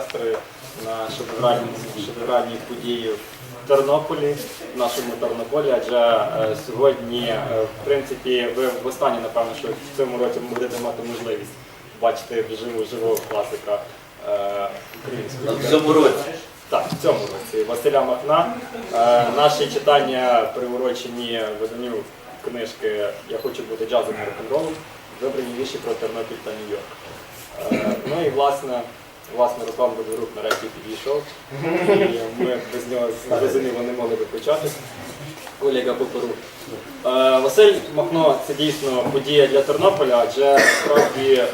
сестри на шедевральній, події в Тернополі, в нашому Тернополі, адже е, сьогодні, е, в принципі, ви востаннє, напевно, що в цьому році будете мати можливість бачити вживу живого класика е, української. В цьому році. Так, в цьому році Василя Махна. Наші читання приурочені виданню книжки Я хочу бути джазом і рок-н-ролом, вибрані вірші про Тернопіль та Нью-Йорк. Ну і власне, власне Руслан Бондарук нарешті підійшов. І ми без нього зрозуміло не могли би почати. Колега Попору. Е, Василь Махно це дійсно подія для Тернополя, адже справді е,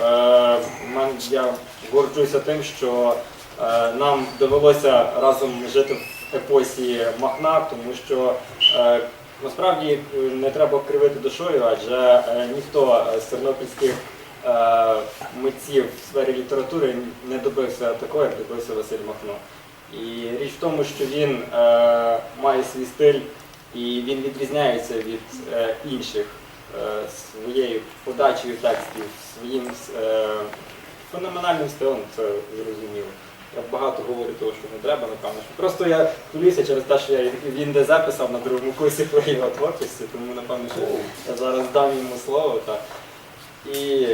я горджуся тим, що е, нам довелося разом жити в епосі Махна, тому що е, насправді не треба кривити душою, адже ніхто з тернопільських митців в сфері літератури не добився такого, як добився Василь Махно. І річ в тому, що він е, має свій стиль і він відрізняється від е, інших е, своєю подачею текстів, своїм е, феноменальним стилем, це зрозуміло. Я багато говорю того, що не треба, напевно. Просто я хвилююся через те, що я він де записав на другому курсі про його творчості, тому напевно, що я зараз дам йому слово. Так. І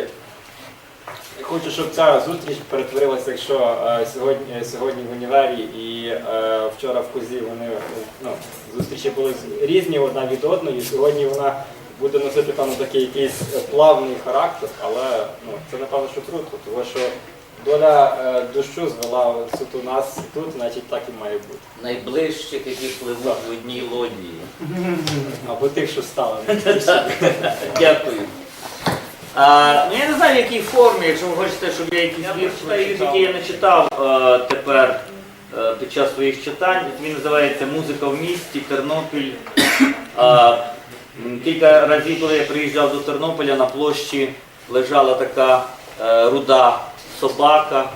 хочу, щоб ця зустріч перетворилася, якщо е, сьогодні, сьогодні в універі і е, вчора в Козі вони ну, зустрічі були різні одна від одної. і Сьогодні вона буде носити певно такий якийсь плавний характер, але ну, це напевно, що круто, тому що доля е, дощу звела суто нас тут, значить так і має бути. Найближчих, які пливуть в одній лодії. Або тих, що стали. Дякую. А, ну я не знаю, в якій формі, якщо ви хочете, щоб я якісь вірші, які я не читав е, тепер е, під час своїх читань. Він називається Музика в місті, Тернопіль. А, кілька разів, коли я приїжджав до Тернополя, на площі лежала така е, руда собака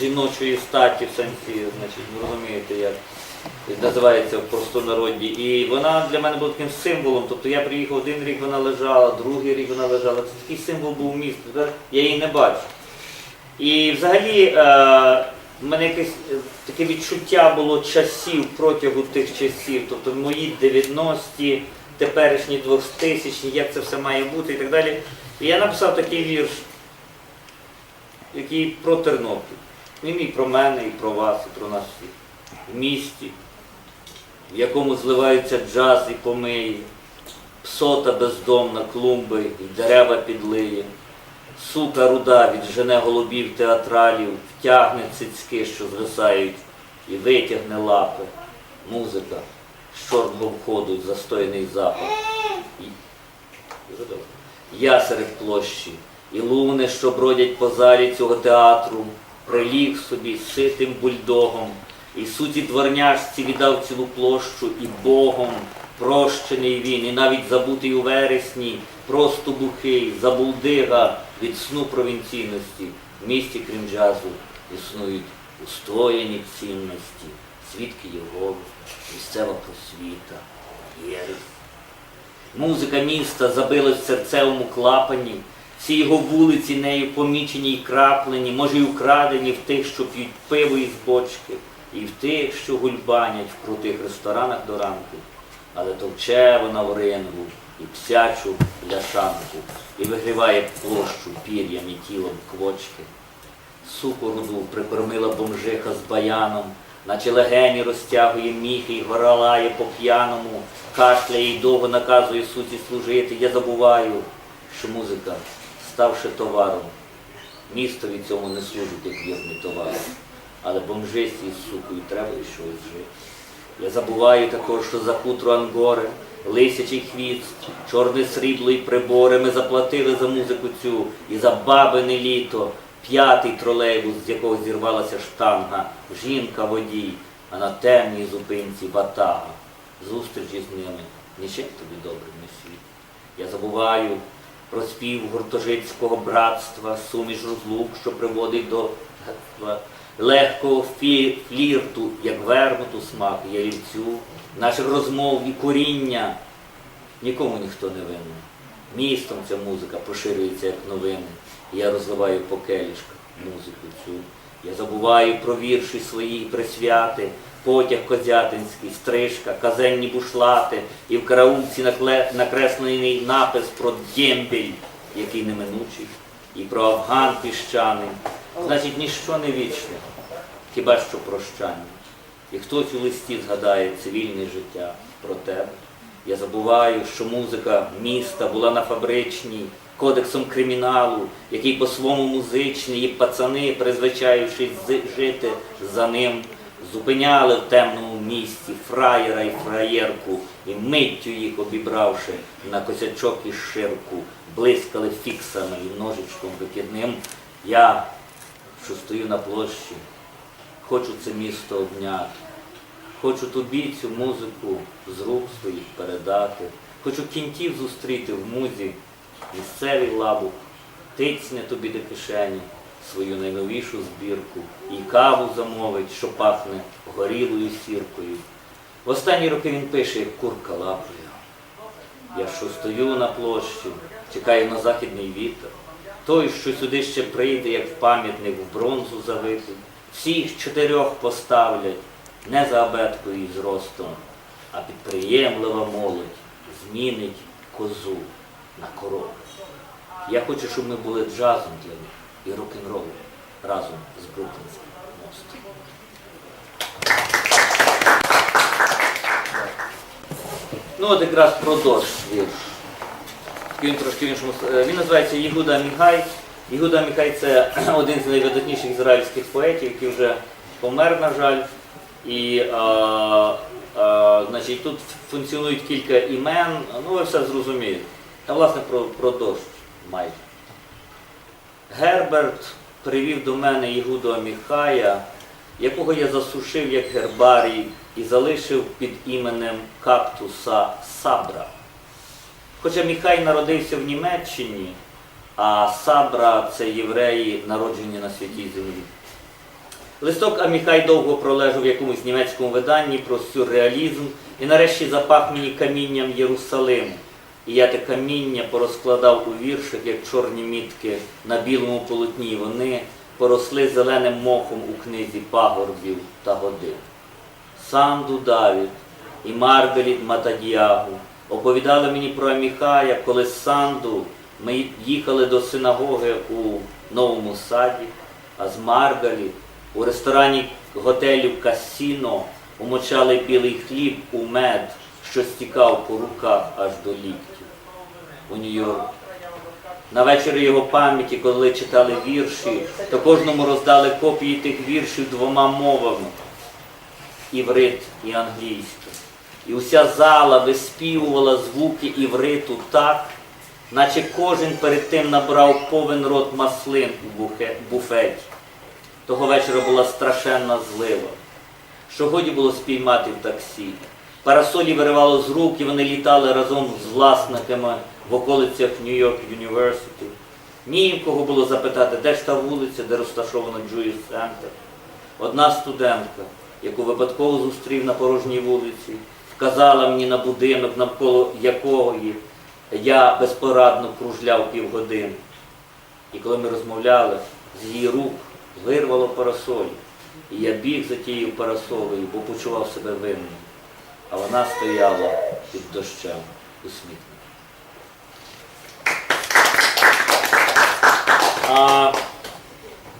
жіночої статі в сенсі, значить, ви розумієте, як називається в простонароді. І вона для мене була таким символом. Тобто я приїхав один рік, вона лежала, другий рік вона лежала. Це такий символ був. Тепер Я її не бачу. І взагалі е, в мене якесь е, таке відчуття було часів протягу тих часів, тобто мої 90-ті, теперішні 2000-ні, як це все має бути і так далі. І я написав такий вірш, який про Тернопіль. Він і про мене, і про вас, і про нас всіх. В місті, в якому зливаються джаз і помиї, псота бездомна, клумби і дерева підлиє. Сука руда віджене голубів театралів, втягне цицьки, що звисають, і витягне лапи. Музика, з чорного входу, застояний запах. І... Я серед площі, і луни, що бродять по залі цього театру, приліг собі ситим бульдогом, і суті дворняжці віддав цілу площу, і Богом прощений він, і навіть забутий у вересні, просто бухий, забулдига від сну провінційності. В місті, крім джазу, існують устояні цінності, свідки його, місцева просвіта, єресь. Музика міста забилась в серцевому клапані, всі його вулиці нею помічені й краплені, може й украдені в тих, що п'ють пиво із бочки, і в тих, що гульбанять в крутих ресторанах до ранку, але товче вона в рингу і псячу ляшанку, і вигріває площу пір'ям і тілом квочки. Суку руду прикормила бомжиха з баяном, наче легені розтягує міхи й горалає по п'яному, кашляє й довго наказує суті служити. Я забуваю, що музика, ставши товаром, місто від цьому не служить як вірний товар, але бомжисті з сукою треба і щось жити. Я забуваю також, що за хутро ангори, лисячий хвіст, чорне срібло й прибори. Ми заплатили за музику цю і за бабине літо, п'ятий тролейбус, з якого зірвалася штанга, жінка водій, а на темній зупинці ватага. Зустрічі з ними нічим тобі добрим не світ. Я забуваю про спів гуртожитського братства, суміш розлук, що приводить до легкого флірту, як вермуту смак ярівцю, наших розмов і коріння. Нікому ніхто не винен. Містом ця музика поширюється як новини. Я розливаю по келішках музику цю. Я забуваю про вірші свої присвяти, потяг козятинський, стрижка, казенні бушлати, і в караулці накреслений напис про дембель, який неминучий, і про афган піщаний. Значить, ніщо не вічне, хіба що прощання. І хтось у листі згадає цивільне життя про тебе. Я забуваю, що музика міста була на фабричній, кодексом криміналу, який по-своєму музичний, і пацани, призвичаючись жити за ним, зупиняли в темному місті фраєра і фраєрку, і миттю їх обібравши на косячок і ширку, блискали фіксами і ножичком викидним. Я, що стою на площі, хочу це місто обняти. Хочу тобі цю музику з рук своїх передати. Хочу кінтів зустріти в музі, місцевий лабук, тицьне тобі до кишені свою найновішу збірку і каву замовить, що пахне горілою сіркою. В останні роки він пише, як курка лапою. Я що стою на площі, чекаю на західний вітер. Той, що сюди ще прийде, як пам'ятник в бронзу завитий, всіх чотирьох поставлять не за абеткою і зростом, а підприємлива молодь змінить козу на корову. Я хочу, щоб ми були джазом для них і рок-н-ролом разом з Бруклінським мостом. Ну от якраз про дощ вірш. Він трошки в іншому. Він називається Єгуда Міхай. Єгуда Міхай це один з найвидатніших ізраїльських поетів, який вже помер, на жаль. І а, а, значить, тут функціонують кілька імен, ну ви все зрозумієте. А власне про, про дощ майже. Герберт привів до мене Ігуду Аміхая, якого я засушив як гербарій і залишив під іменем кактуса Сабра. Хоча Міхай народився в Німеччині, а Сабра це євреї, народжені на святій землі. Листок Аміхай довго пролежав в якомусь німецькому виданні про сюрреалізм і нарешті запах мені камінням Єрусалиму. І я те каміння порозкладав у віршах, як чорні мітки на білому полотні. Вони поросли зеленим мохом у книзі пагорбів та годин. Санду Давід і Маргаліт Матадіагу оповідали мені про Аміхая, коли з Санду ми їхали до синагоги у Новому Саді, а з Маргаліт у ресторані готелю Касіно умочали білий хліб у мед, що стікав по руках аж до ліктів у Нью-Йорку. На вечір його пам'яті, коли читали вірші, то кожному роздали копії тих віршів двома мовами іврит і англійська. І уся зала виспівувала звуки івриту так, наче кожен перед тим набрав повен рот маслин у буфеті. Того вечора була страшенна злива, що годі було спіймати в таксі. Парасолі виривало з рук, і вони літали разом з власниками в околицях Нью-Йорк Юніверситі. Ні в кого було запитати, де ж та вулиця, де розташовано Джуїс Центр. Одна студентка, яку випадково зустрів на порожній вулиці, вказала мені на будинок, навколо якого я безпорадно кружляв півгодини. І коли ми розмовляли, з її рук вирвало парасоль. І я біг за тією парасолею, бо почував себе винним. А вона стояла під дощем усміхнена. А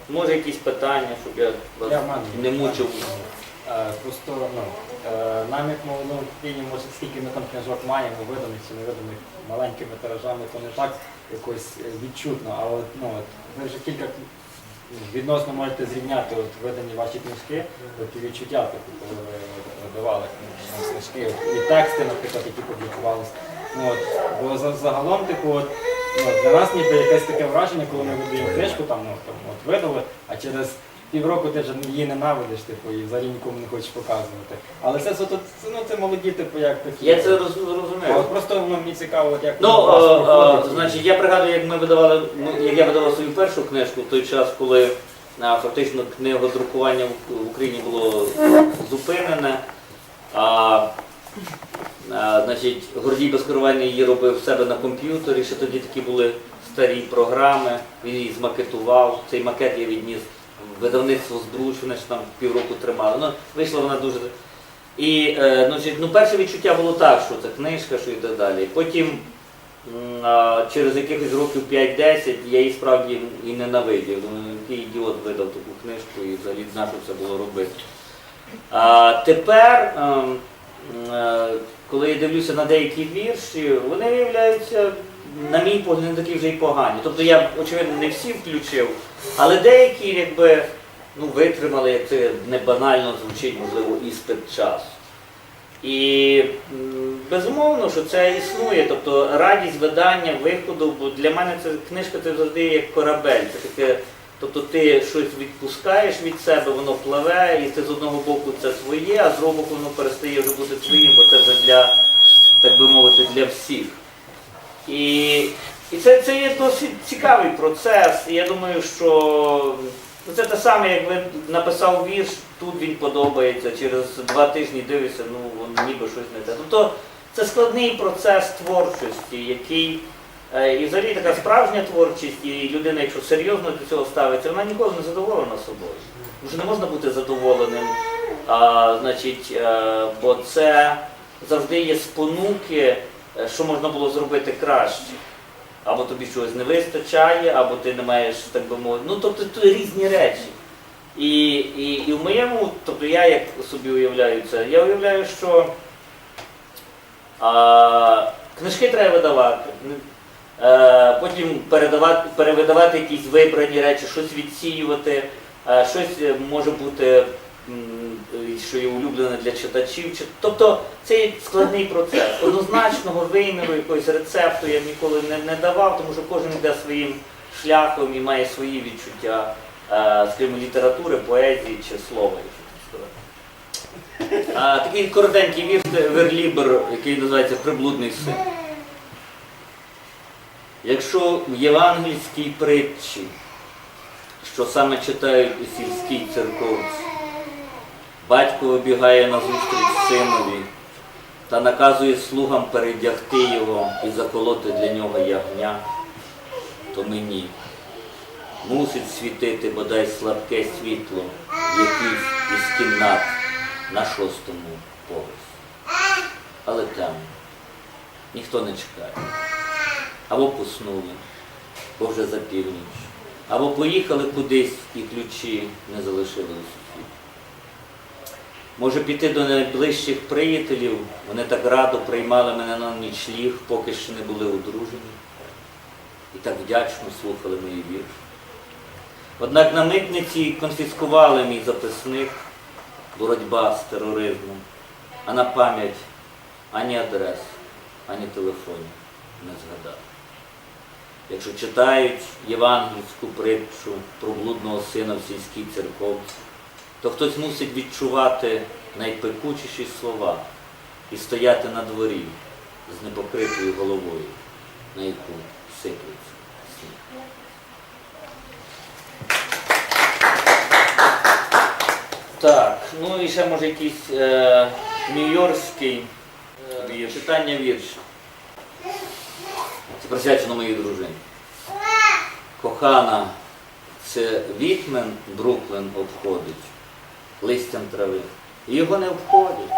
може якісь питання, щоб я вас Я маю. не мучив. Е, Просто ну, е, намік поколінню, може, скільки ми там книжок маємо, виданих чи не виданих маленькими тиражами, то не так якось е, відчутно. А от, ну, от, ви вже кілька ну, відносно можете зрівняти от, видані ваші книжки, от, і відчуття, типу, коли ви книжки, і тексти, наприклад, які публікувалися. Ну, от, бо за- загалом, типу, от, ну, для нас ніби якесь таке враження, коли ми видаємо книжку, там, ну, там, от, видали, а через півроку ти вже її ненавидиш, типу, і взагалі нікому не хочеш показувати. Але це, це, це, ну, це молоді, типу, як такі. Я це роз- розумію. от просто ну, мені цікаво, от як Ну, у вас е, е, проходить. значить, я пригадую, як ми видавали, ну, як я видавав свою першу книжку в той час, коли е, фактично книгодрукування в в Україні було зупинене. Значить, Гордій Безкерувальний її робив в себе на комп'ютері, ще тоді такі були старі програми, він її змакетував. Цей макет я відніс видавництво збруч, вони ж там півроку тримали. Ну, вийшла вона дуже. І е, ну, ну, перше відчуття було так, що це книжка, що і так далі. Потім через якихось років 5-10 я її справді і ненавидів. Думаю, який ідіот видав таку книжку і взагалі знав, що це було робити. А тепер, ем, коли я дивлюся на деякі вірші, вони виявляються, на мій погляд, не такі вже й погані. Тобто я, очевидно, не всі включив, але деякі якби ну, витримали, як це не банально звучить, можливо, іспит часу. І безумовно, що це існує. Тобто радість видання, виходу, бо для мене це книжка це завжди як корабель. Це таке, тобто ти щось відпускаєш від себе, воно пливе, і ти з одного боку це своє, а з другого боку воно перестає вже бути твоїм, бо це вже для, так би мовити, для всіх. І, і це, це є досить цікавий процес. І я думаю, що ну, це те саме, як ви написав вірш, тут він подобається, через два тижні дивишся, ну ніби щось не те. Тобто це складний процес творчості, який і взагалі така справжня творчість, і людина, якщо серйозно до цього ставиться, вона ніколи не задоволена собою. Тому що не можна бути задоволеним, а, значить, е, бо це завжди є спонуки, е, що можна було зробити краще. Або тобі чогось не вистачає, або ти не маєш, так би мовити. Ну, тобто це різні речі. І, і, і в моєму, тобто я як собі уявляю це, я уявляю, що а, книжки треба видавати, е, потім передавати, перевидавати якісь вибрані речі, щось відсіювати, е, щось е, може бути, е, що є улюблене для читачів. Тобто це складний процес. Однозначного виміру, якогось рецепту я ніколи не, не давав, тому що кожен йде своїм шляхом і має свої відчуття, е, скажімо, літератури, поезії чи слова. такий коротенький вірш Верлібер, який називається Приблудний син. Якщо в євангельській притчі, що саме читають у сільській церковці, батько вибігає назустріч синові та наказує слугам передягти його і заколоти для нього ягня, то мені мусить світити бодай слабке світло в якійсь із кімнат на шостому поверсі. Але темно. Ніхто не чекає. Або поснули, бо вже за північ. Або поїхали кудись і ключі не залишили у сусідів. Може піти до найближчих приятелів, вони так радо приймали мене на нічліг, поки ще не були одружені. І так вдячно слухали мої вірші. Однак на митниці конфіскували мій записник, боротьба з тероризмом, а на пам'ять ані адрес, ані телефонів не згадав. Якщо читають євангельську притчу про блудного сина в сільській церковці, то хтось мусить відчувати найпекучіші слова і стояти на дворі з непокритою головою, на яку сиплеться сніг. Так, ну і ще може якийсь е, нью-йоркський е, читання вірша. Присвячено моїй дружині. Кохана, це Вітмен Бруклин обходить листям трави. І його не обходять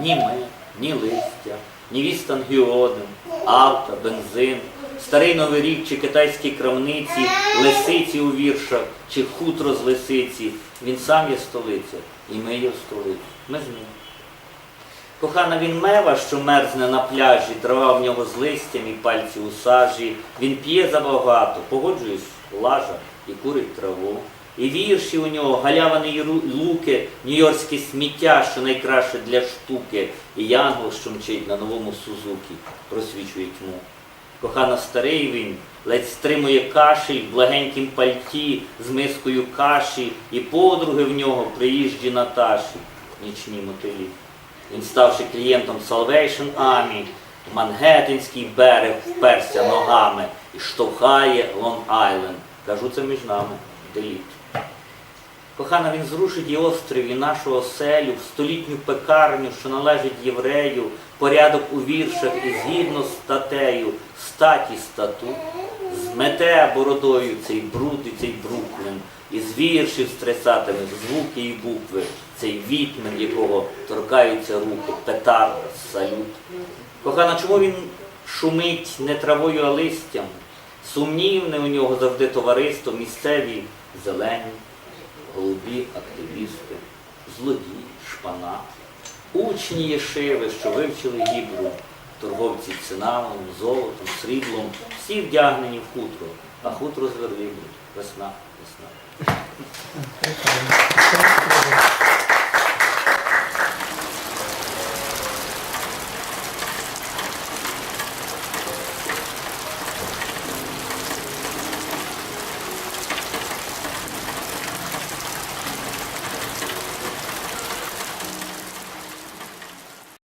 ні ми, ні листя, ні вістан гіодин, авто, бензин, старий новий рік чи китайські крамниці, лисиці у віршах, чи хутро з лисиці. Він сам є столиця, і ми є в. Ми з ним. Кохана він мева, що мерзне на пляжі, трава в нього з листям і пальці у сажі. Він п'є забагато, погоджуюсь, лажа і курить траву. І вірші у нього, галявані луки, нью-йоркське сміття, що найкраще для штуки, і янгол, що мчить на новому Сузукі, просвічує тьму. Кохана старий він, ледь стримує кашель в благенькім пальті з мискою каші, і подруги в нього приїжджі Наташі, нічні мотилі. Він, ставши клієнтом Salvation Army, Мангеттинський берег вперся ногами і штовхає Лонг-Айленд. Кажу це між нами, деліт. Кохана, він зрушить і острів, і нашу оселю, в столітню пекарню, що належить єврею, порядок у віршах і згідно з статею, статі статут, змете бородою цей бруд і цей Бруклін, із віршів з звуки і букви, цей вітмен, якого торкаються руки, петарда, салют. Кохана, чому він шумить не травою, а листям? Сумнівне у нього завжди товариство, місцеві зелені, голубі активісти, злодії, шпана, учні єшиви, що вивчили гібру, торговці цинамом, золотом, сріблом, всі вдягнені в хутро, а хутро звервіли. Весна, весна. Прекрасно.